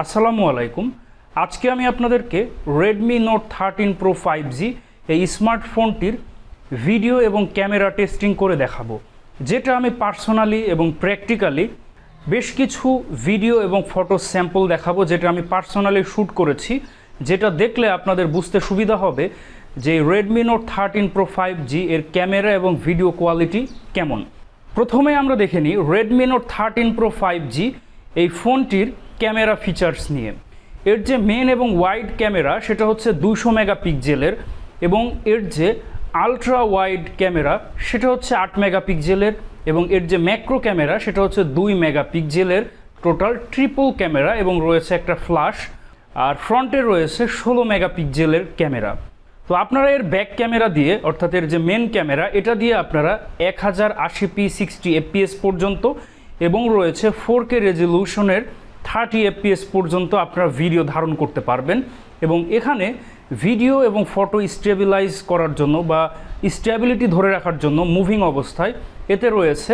আসসালামু আলাইকুম। আজকে আমি আপনাদেরকে Redmi Note thirteen Pro five G এই স্মার্টফোনটির ভিডিও এবং ক্যামেরা টেস্টিং করে দেখাবো, যেটা আমি পার্সোনালি এবং প্র্যাকটিক্যালি বেশ কিছু ভিডিও এবং ফটো স্যাম্পল দেখাবো, যেটা আমি পার্সোনালি শ্যুট করেছি, যেটা দেখলে আপনাদের বুঝতে সুবিধা হবে যে Redmi Note thirteen Pro five G এর ক্যামেরা এবং ভিডিও কোয়ালিটি কেমন। প্রথমে আমরা দেখে নিই Redmi Note thirteen Pro five G এই ফোনটির ক্যামেরা ফিচার্স নিয়ে। এর যে মেন এবং ওয়াইড ক্যামেরা, সেটা হচ্ছে দুশো মেগাপিক্সেলের এবং এর যে আলট্রা ওয়াইড ক্যামেরা, সেটা হচ্ছে আট মেগাপিক্সেলের এবং এর যে ম্যাক্রো ক্যামেরা, সেটা হচ্ছে দুই মেগাপিক্সেলের টোটাল ট্রিপল ক্যামেরা এবং রয়েছে একটা ফ্ল্যাশ আর ফ্রন্টে রয়েছে ষোলো মেগাপিক্সেলের ক্যামেরা। তো আপনারা এর ব্যাক ক্যামেরা দিয়ে, অর্থাৎ এর যে মেন ক্যামেরা, এটা দিয়ে আপনারা এক হাজার আশি পি সিক্সটি এফপিএস পর্যন্ত এবং রয়েছে ফোর কে রেজলিউশনের থার্টি এফপিএস পর্যন্ত আপনারা ভিডিও ধারণ করতে পারবেন এবং এখানে ভিডিও এবং ফটো স্টেবিলাইজ করার জন্য বা স্টেবিলিটি ধরে রাখার জন্য মুভিং অবস্থায় এতে রয়েছে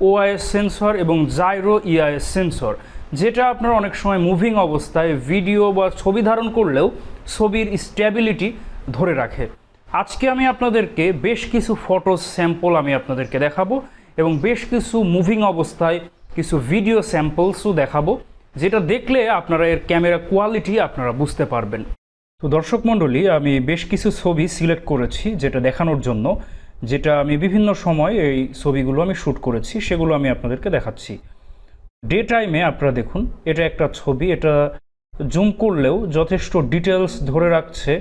ওআইএস সেন্সর এবং জাইরো ইআইএস সেন্সর যেটা আপনার অনেক সময় মুভিং অবস্থায় ভিডিও বা ছবি ধারণ করলেও ছবির স্টেবিলিটি ধরে রাখে। আজকে আমি আপনাদেরকে বেশ কিছু ফটো স্যাম্পল আমি আপনাদেরকে দেখাবো এবং বেশ কিছু মুভিং অবস্থায় কিছু ভিডিও স্যাম্পলসও দেখাবো। যেটা দেখলে আপনারা এর ক্যামেরা কোয়ালিটি আপনারা বুঝতে পারবেন। তো দর্শক মণ্ডলী, আমি বেশ কিছু ছবি সিলেক্ট করেছি যেটা দেখানোর জন্য, যেটা আমি বিভিন্ন সময় এই ছবিগুলো আমি শ্যুট করেছি, সেগুলো আমি আপনাদেরকে দেখাচ্ছি। ডে টাইমে আপনারা দেখুন, এটা একটা ছবি, এটা জুম করলেও যথেষ্ট ডিটেলস ধরে রাখছে।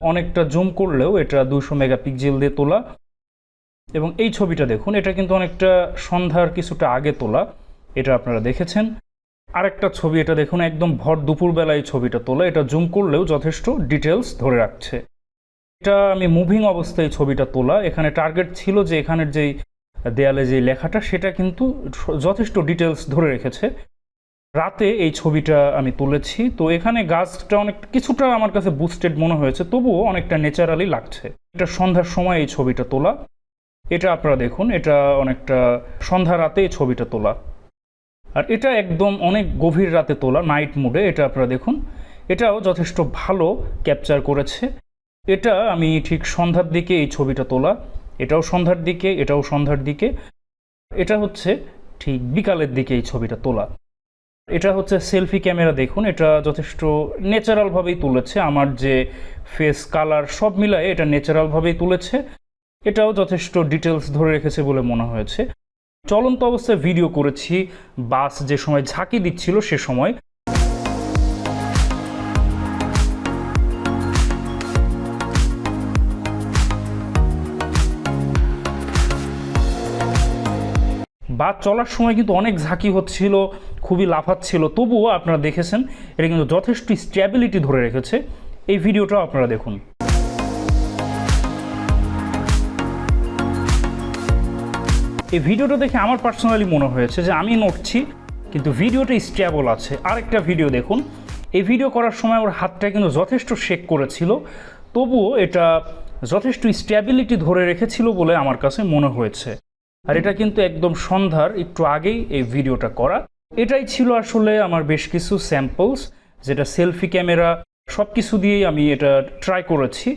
অনেকটা জুম করলেও এটা দুশো মেগাপিক্সেল দিয়ে তোলা। এবং এই ছবিটা দেখুন, এটা কিন্তু অনেকটা সন্ধ্যার কিছুটা আগে তোলা, এটা আপনারা দেখেছেন। আরেকটা ছবি, এটা দেখুন, একদম ভর দুপুরবেলায় এই ছবিটা তোলা। এটা জুম করলেও যথেষ্ট ডিটেলস ধরে রাখছে। এটা আমি মুভিং অবস্থায় ছবিটা তোলা। এখানে টার্গেট ছিল যে এখানের যেই দেয়ালে যে লেখাটা, সেটা কিন্তু যথেষ্ট ডিটেলস ধরে রেখেছে। রাতে এই ছবিটা আমি তুলেছি। তো এখানে গাছটা অনেক, কিছুটা আমার কাছে বুস্টেড মনে হয়েছে, তবুও অনেকটা ন্যাচারালি লাগছে। এটা সন্ধ্যার সময় এই ছবিটা তোলা। এটা আপনারা দেখুন, এটা অনেকটা সন্ধ্যা রাতে এই ছবিটা তোলা। আর এটা একদম অনেক গভীর রাতে তোলা নাইট মোডে এটা আপনারা দেখুন। এটাও যথেষ্ট ভালো ক্যাপচার করেছে। এটা আমি ঠিক সন্ধ্যার দিকে এই ছবিটা তোলা। এটাও সন্ধ্যার দিকে, এটাও সন্ধ্যার দিকে। এটা হচ্ছে ঠিক বিকালের দিকে এই ছবিটা তোলা। এটা হচ্ছে সেলফি ক্যামেরা দেখুন। এটা যথেষ্ট ন্যাচারালভাবেই তুলেছে। আমার যে ফেস কালার সব মিলায়ে এটা ন্যাচারালভাবেই তুলেছে। এটাও যথেষ্ট ডিটেলস ধরে রেখেছে বলে মনে হয়েছে। চলন্ত অবস্থায় ভিডিও করেছি, বাস যে সময় ঝাঁকি দিচ্ছিল সে সময়। বাস চলার সময় কিন্তু অনেক ঝাঁকি হচ্ছিল, খুবই লাফাচ্ছিল। তবুও আপনারা দেখেছেন, এটা কিন্তু যথেষ্ট স্ট্যাবিলিটি ধরে রেখেছে। এই ভিডিওটাও আপনারা দেখুন। এই ভিডিওটা দেখে আমার পার্সোনালি মনে হয়েছে যে আমি নড়ছি, কিন্তু ভিডিওটা স্ট্যাবল আছে। আরেকটা ভিডিও দেখুন। এই ভিডিও করার সময় ওর হাতটা কিন্তু যথেষ্ট শেক করেছিল, তবুও এটা যথেষ্ট স্ট্যাবিলিটি ধরে রেখেছিল বলে আমার কাছে মনে হয়েছে। আর এটা কিন্তু একদম সন্ধ্যার, একটু আগেই এই ভিডিওটা করা। এটাই ছিল আসলে আমার বেশ কিছু স্যাম্পলস যেটা সেলফি ক্যামেরা সব কিছু দিয়েই আমি এটা ট্রাই করেছি।